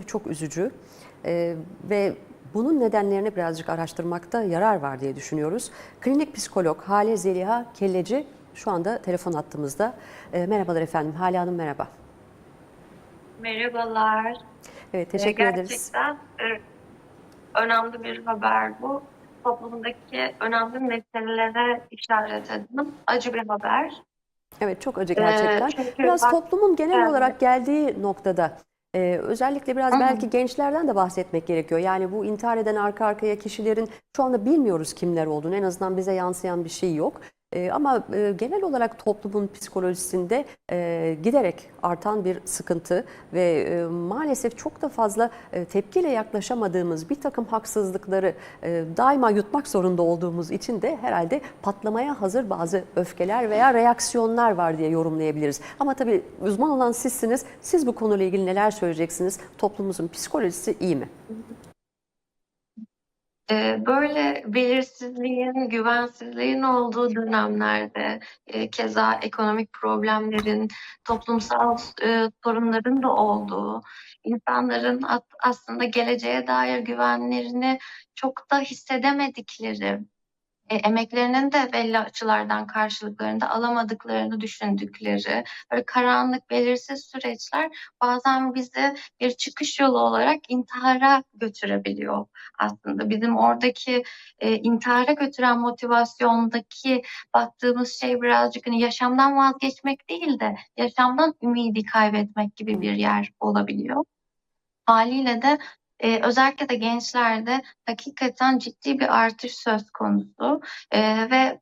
çok üzücü Ee, ve bunun nedenlerini birazcık araştırmakta yarar var diye düşünüyoruz. Klinik psikolog Hale Zeliha Kelleci şu anda telefon attığımızda. Ee, merhabalar efendim. Hale Hanım merhaba. Merhabalar. Evet Ee, teşekkür ederiz. Gerçekten e, önemli bir haber bu. Toplumdaki önemli meselelere işaret edin. Acı bir haber. Evet çok acı Ee, gerçekten. çünkü Biraz bak- toplumun genel Evet. olarak geldiği noktada e, özellikle biraz hı. belki gençlerden de bahsetmek gerekiyor. Yani bu intihar eden arka arkaya kişilerin şu anda bilmiyoruz kimler olduğunu. En azından bize yansıyan bir şey yok. E, ama e, genel olarak toplumun psikolojisinde e, giderek artan bir sıkıntı ve e, maalesef çok da fazla tepkiyle yaklaşamadığımız bir takım haksızlıkları daima yutmak zorunda olduğumuz için de herhalde patlamaya hazır bazı öfkeler veya reaksiyonlar var diye yorumlayabiliriz. Ama tabii uzman olan sizsiniz. Siz bu konuyla ilgili neler söyleyeceksiniz? Toplumumuzun psikolojisi iyi mi? Ee, Böyle belirsizliğin, güvensizliğin olduğu dönemlerde, e, keza ekonomik problemlerin, toplumsal e, sorunların da olduğu, insanların aslında geleceğe dair güvenlerini çok da hissedemedikleri, e, emeklerinin de belli açılardan karşılıklarını da alamadıklarını düşündükleri, böyle karanlık, belirsiz süreçler bazen bizi bir çıkış yolu olarak intihara götürebiliyor aslında. Bizim oradaki e, intihara götüren motivasyondaki baktığımız şey birazcık hani yaşamdan vazgeçmek değil de yaşamdan ümidi kaybetmek gibi bir yer olabiliyor. Haliyle de e, özellikle de gençlerde hakikaten ciddi bir artış söz konusu E, ve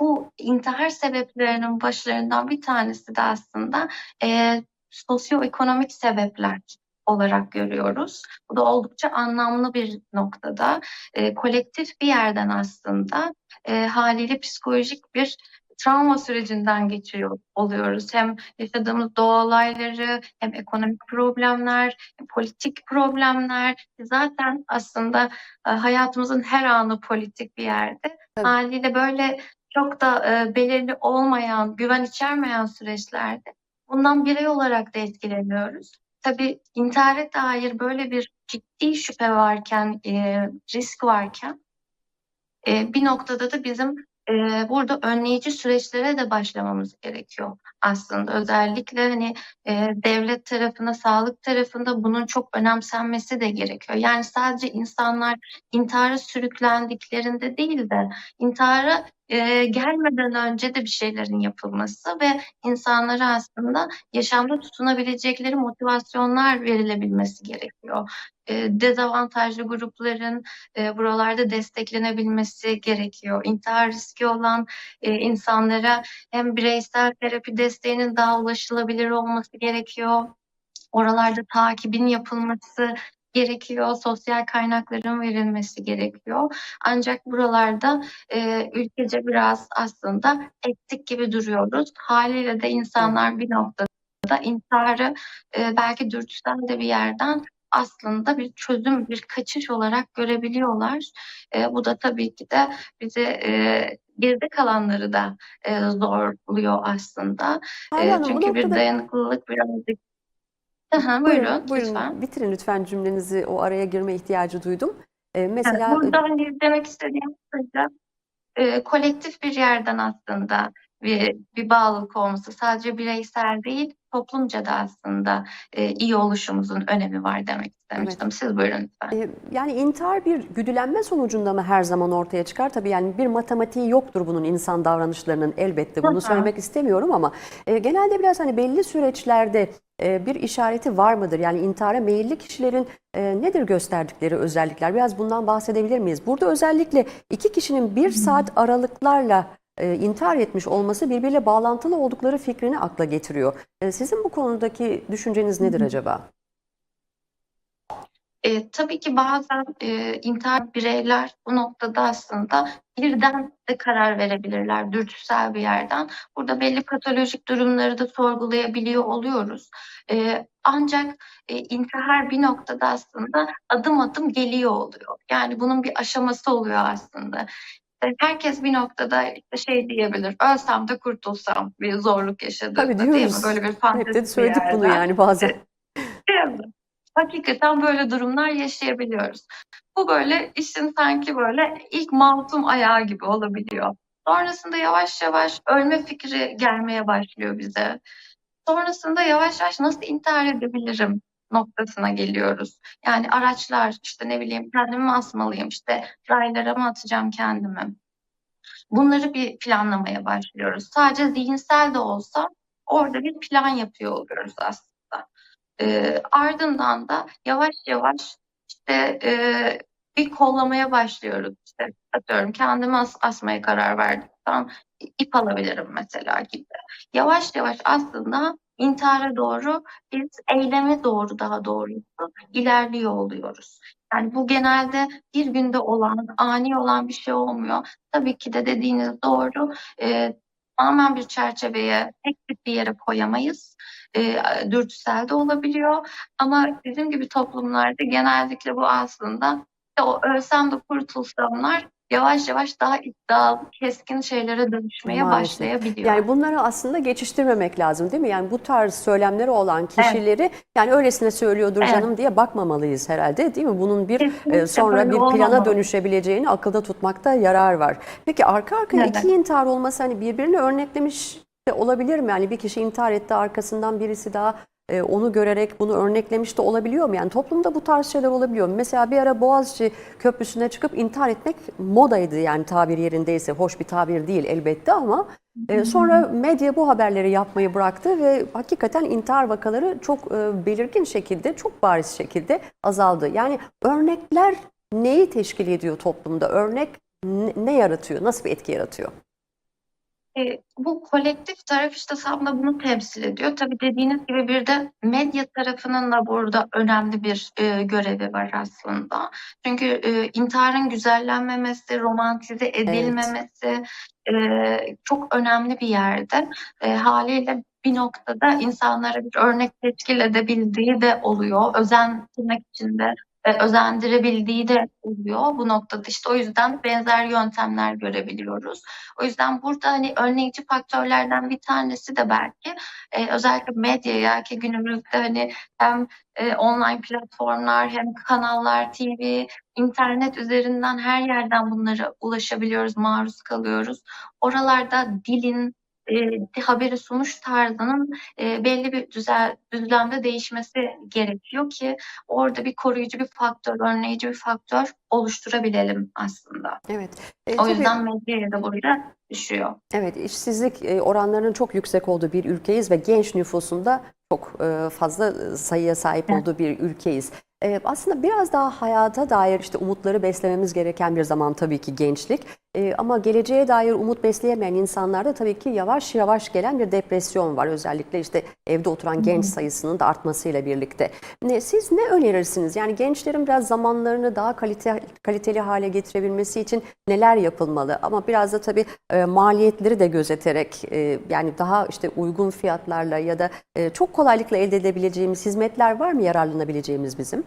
bu intihar sebeplerinin başlarından bir tanesi de aslında e, sosyoekonomik sebepler olarak görüyoruz. Bu da oldukça anlamlı bir noktada. E, kolektif bir yerden aslında e, haliyle psikolojik bir travma sürecinden geçiyor oluyoruz. Hem yaşadığımız doğa olayları, hem ekonomik problemler, hem politik problemler. Zaten aslında e, hayatımızın her anı politik bir yerde. Tabii. Haliyle böyle çok da e, belirli olmayan, güven içermeyen süreçlerde bundan birey olarak da etkileniyoruz. Tabii intihara dair böyle bir ciddi şüphe varken, e, risk varken e, bir noktada da bizim e, burada önleyici süreçlere de başlamamız gerekiyor aslında. Özellikle hani e, devlet tarafında, sağlık tarafında bunun çok önemsenmesi de gerekiyor. Yani sadece insanlar intihara sürüklendiklerinde değil de intihara e, gelmeden önce de bir şeylerin yapılması ve insanlara aslında yaşamda tutunabilecekleri motivasyonlar verilebilmesi gerekiyor. E, dezavantajlı grupların e, buralarda desteklenebilmesi gerekiyor. İntihar riski olan e, insanlara hem bireysel terapi desteğinin daha ulaşılabilir olması gerekiyor. Oralarda takibin yapılması gerekiyor. Sosyal kaynakların verilmesi gerekiyor. Ancak buralarda e, ülkece biraz aslında eksik gibi duruyoruz. Haliyle de insanlar bir noktada intiharı e, belki dürtüsel de bir yerden aslında bir çözüm, bir kaçış olarak görebiliyorlar. E, bu da tabii ki de bizi e, geride kalanları da e, zorluyor aslında. Hale E, çünkü bir dayanıklılık birazcık... Aha, buyurun, lütfen. Bitirin lütfen cümlenizi. O araya girme ihtiyacı duydum. Ee, mesela Yani burada hani demek istediğim kısaca e, kolektif bir yerden aslında bir, bir bağlılık olması sadece bireysel değil toplumca da aslında e, iyi oluşumuzun önemi var demek istemiştim. Siz buyurun lütfen. Ee, Yani intihar bir güdülenme sonucunda mı her zaman ortaya çıkar? Tabii yani bir matematiği yoktur bunun insan davranışlarının elbette bunu hı. söylemek istemiyorum ama e, genelde biraz hani belli süreçlerde e, bir işareti var mıdır? Yani intihara meyilli kişilerin e, nedir gösterdikleri özellikler? Biraz bundan bahsedebilir miyiz? Burada özellikle iki kişinin bir saat aralıklarla e, intihar etmiş olması birbiriyle bağlantılı oldukları fikrini akla getiriyor. E, sizin bu konudaki düşünceniz nedir acaba? E, tabii ki bazen e, intihar bireyler bu noktada aslında birden de karar verebilirler dürtüsel bir yerden. Burada belli patolojik durumları da sorgulayabiliyor oluyoruz. E, ancak e, intihar bir noktada aslında adım adım geliyor oluyor. Yani bunun bir aşaması oluyor aslında. İşte herkes bir noktada işte şey diyebilir, ölsem de kurtulsam bir zorluk yaşadığında Tabii değil mi? diyoruz. Böyle bir Hep fantezi de bir söyledik bunu yani bazen. Hakikaten böyle durumlar yaşayabiliyoruz. Bu böyle işin sanki böyle ilk masum ayağı gibi olabiliyor. Sonrasında yavaş yavaş ölme fikri gelmeye başlıyor bize. Sonrasında yavaş yavaş nasıl intihar edebilirim noktasına geliyoruz. Yani araçlar işte ne bileyim kendimi mi asmalıyım işte raylara mı atacağım kendimi? Bunları bir planlamaya başlıyoruz. Sadece zihinsel de olsa orada bir plan yapıyor oluyoruz aslında. Ee, ardından da yavaş yavaş işte e, bir kollamaya başlıyoruz. İşte atıyorum kendimi as- asmaya karar verdim. Tamam, ip alabilirim mesela gibi. Yavaş yavaş aslında intihara doğru biz eyleme doğru daha doğrusu ilerliyor oluyoruz. Yani bu genelde bir günde olan, ani olan bir şey olmuyor. Tabii ki de dediğiniz doğru. Ee, tamamen bir çerçeveye, tek bir yere koyamayız. Ee, dürtüsel de olabiliyor. Ama bizim gibi toplumlarda genellikle bu aslında o ölsem de kurtulsamlar yavaş yavaş daha iddialı, keskin şeylere dönüşmeye Maalesef. başlayabiliyor. Yani bunları aslında geçiştirmemek lazım değil mi? Yani bu tarz söylemleri olan kişileri yani öylesine söylüyordur Evet. canım diye bakmamalıyız herhalde değil mi? Bunun bir Kesinlikle e, sonra böyle bir plana olmamalı. dönüşebileceğini akılda tutmakta yarar var. Peki arka arkaya Evet. iki intihar olması hani birbirini örneklemiş olabilir mi? Yani bir kişi intihar etti arkasından birisi daha e, onu görerek bunu örneklemiş de olabiliyor mu? Yani toplumda bu tarz şeyler olabiliyor mu? Mesela bir ara Boğaziçi Köprüsü'ne çıkıp intihar etmek modaydı yani tabir yerindeyse. Hoş bir tabir değil elbette ama e, sonra medya bu haberleri yapmayı bıraktı ve hakikaten intihar vakaları çok e, belirgin şekilde, çok bariz şekilde azaldı. Yani örnekler neyi teşkil ediyor toplumda? Örnek ne, ne yaratıyor? Nasıl bir etki yaratıyor? E, bu kolektif taraf işte tam da bunu temsil ediyor. Tabii dediğiniz gibi bir de medya tarafının da burada önemli bir e, görevi var aslında. Çünkü e, intiharın güzellenmemesi, romantize edilmemesi e, çok önemli bir yerde. E, haliyle bir noktada insanlara bir örnek teşkil edebildiği de oluyor. Özendirmek için de e, özendirebildiği de oluyor bu noktada işte o yüzden benzer yöntemler görebiliyoruz. O yüzden burada hani önleyici faktörlerden bir tanesi de belki e, özellikle medyaya ki günümüzde hani hem e, online platformlar hem kanallar, TV, internet üzerinden her yerden bunlara ulaşabiliyoruz, maruz kalıyoruz. Oralarda dilin e, haberi sunuş tarzının e, belli bir düzel, düzlemde değişmesi gerekiyor ki orada bir koruyucu bir faktör, önleyici bir faktör oluşturabilelim aslında. Evet. E, O tabii- yüzden medyaya da burada düşüyor. Evet, işsizlik e, oranlarının çok yüksek olduğu bir ülkeyiz ve genç nüfusunda çok e, fazla e, sayıya sahip Evet. olduğu bir ülkeyiz. Aslında biraz daha hayata dair işte umutları beslememiz gereken bir zaman tabii ki gençlik. E, Ama geleceğe dair umut besleyemeyen insanlarda tabii ki yavaş yavaş gelen bir depresyon var. Özellikle işte evde oturan genç sayısının da artmasıyla birlikte. Ne, siz ne önerirsiniz? Yani gençlerin biraz zamanlarını daha kalite, kaliteli hale getirebilmesi için neler yapılmalı? Ama biraz da tabii e, maliyetleri de gözeterek e, yani daha işte uygun fiyatlarla ya da e, çok kolaylıkla elde edebileceğimiz hizmetler var mı yararlanabileceğimiz bizim?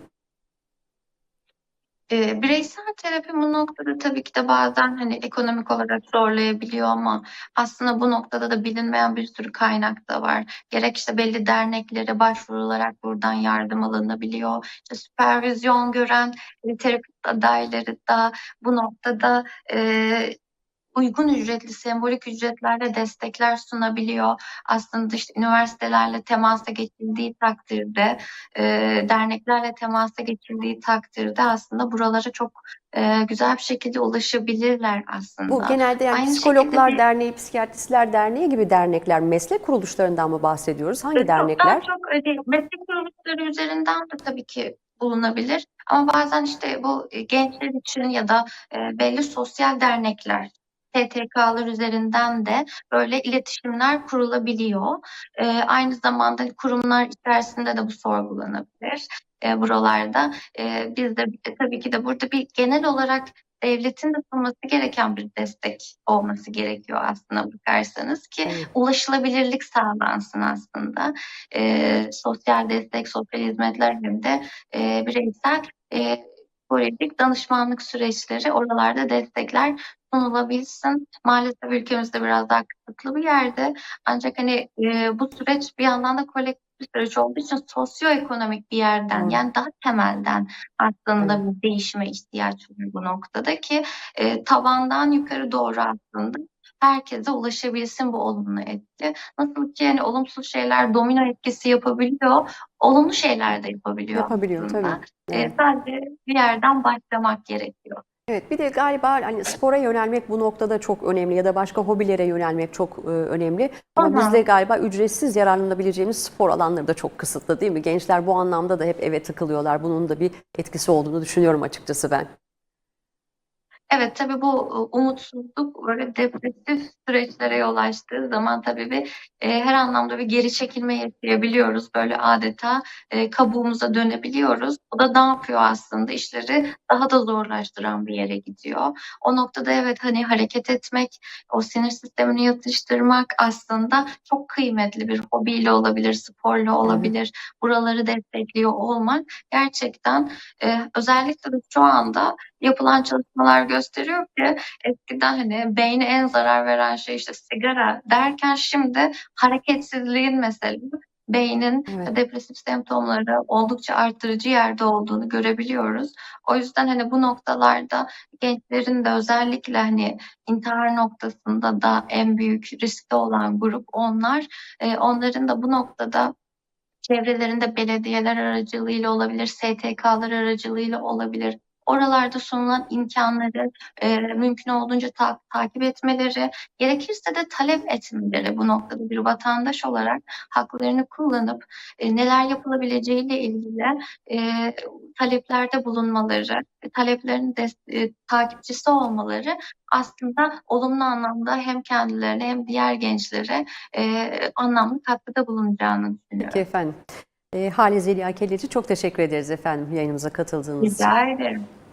E, bireysel terapi bu noktada tabii ki de bazen hani ekonomik olarak zorlayabiliyor ama aslında bu noktada da bilinmeyen bir sürü kaynak da var. Gerek işte belli derneklere başvurularak buradan yardım alınabiliyor. İşte süpervizyon gören e, terapist adayları da bu noktada e, uygun ücretli, sembolik ücretlerle destekler sunabiliyor. Aslında işte üniversitelerle temasa geçildiği takdirde, e, derneklerle temasa geçildiği takdirde aslında buralara çok e, güzel bir şekilde ulaşabilirler aslında. Bu genelde yani Aynı Psikologlar şekilde Derneği, Psikiyatristler Derneği gibi dernekler, meslek kuruluşlarından mı bahsediyoruz? Hangi Çok- dernekler? çok e, değil, meslek kuruluşları üzerinden de tabii ki bulunabilir. Ama bazen işte bu e, gençler için ya da e, belli sosyal dernekler, STK'lar üzerinden de böyle iletişimler kurulabiliyor. E, aynı zamanda kurumlar içerisinde de bu sorgulanabilir e, buralarda. E, biz de e, tabii ki de burada bir genel olarak devletin de sunması gereken bir destek olması gerekiyor aslında bakarsanız ki Evet. ulaşılabilirlik sağlansın aslında. E, sosyal destek, sosyal hizmetler hem de e, bireysel e, psikolojik danışmanlık süreçleri oralarda destekler sunulabilsin. Maalesef ülkemizde biraz daha kısıtlı bir yerde. Ancak hani e, bu süreç bir yandan da kolektif bir süreç olduğu için sosyoekonomik bir yerden Doğru. yani daha temelden aslında bir değişime ihtiyaç var bu noktada ki e, tabandan yukarı doğru aslında herkese ulaşabilsin bu olumlu etki. Nasıl ki yani olumsuz şeyler domino etkisi yapabiliyor, olumlu şeyler de yapabiliyor Yapabiliyor aslında. tabii. E, Evet. sadece bir yerden başlamak gerekiyor. Evet bir de galiba hani spora yönelmek bu noktada çok önemli ya da başka hobilere yönelmek çok e, önemli. Ama Aha. bizde galiba ücretsiz yararlanabileceğimiz spor alanları da çok kısıtlı değil mi? Gençler bu anlamda da hep eve tıkılıyorlar. Bunun da bir etkisi olduğunu düşünüyorum açıkçası ben. Evet tabii bu e, umutsuzluk böyle depresif süreçlere yol açtığı zaman tabii bir e, her anlamda bir geri çekilme yaşayabiliyoruz. Böyle adeta e, kabuğumuza dönebiliyoruz. O da ne yapıyor aslında? İşleri daha da zorlaştıran bir yere gidiyor. O noktada evet hani hareket etmek, o sinir sistemini yatıştırmak aslında çok kıymetli bir hobiyle olabilir, sporla olabilir. Buraları destekliyor olmak gerçekten e, özellikle de şu anda yapılan çalışmalar gösteriyor ki eskiden hani beyne en zarar veren şey işte sigara derken şimdi hareketsizliğin mesela beynin Evet. depresif semptomları oldukça arttırıcı yerde olduğunu görebiliyoruz. O yüzden hani bu noktalarda gençlerin de özellikle hani intihar noktasında da en büyük riskte olan grup onlar. Ee, onların da bu noktada çevrelerinde belediyeler aracılığıyla olabilir, STK'lar aracılığıyla olabilir. Oralarda sunulan imkanları e, mümkün olduğunca ta- takip etmeleri, gerekirse de talep etmeleri bu noktada bir vatandaş olarak haklarını kullanıp e, neler yapılabileceğiyle ilgili e, taleplerde bulunmaları, e, taleplerin e, takipçisi olmaları aslında olumlu anlamda hem kendilerine hem diğer gençlere e, anlamlı katkıda bulunacağını düşünüyorum. Peki efendim. E, Hale Zeliha Kelleci çok teşekkür ederiz efendim yayınımıza katıldığınız için. Rica ederim.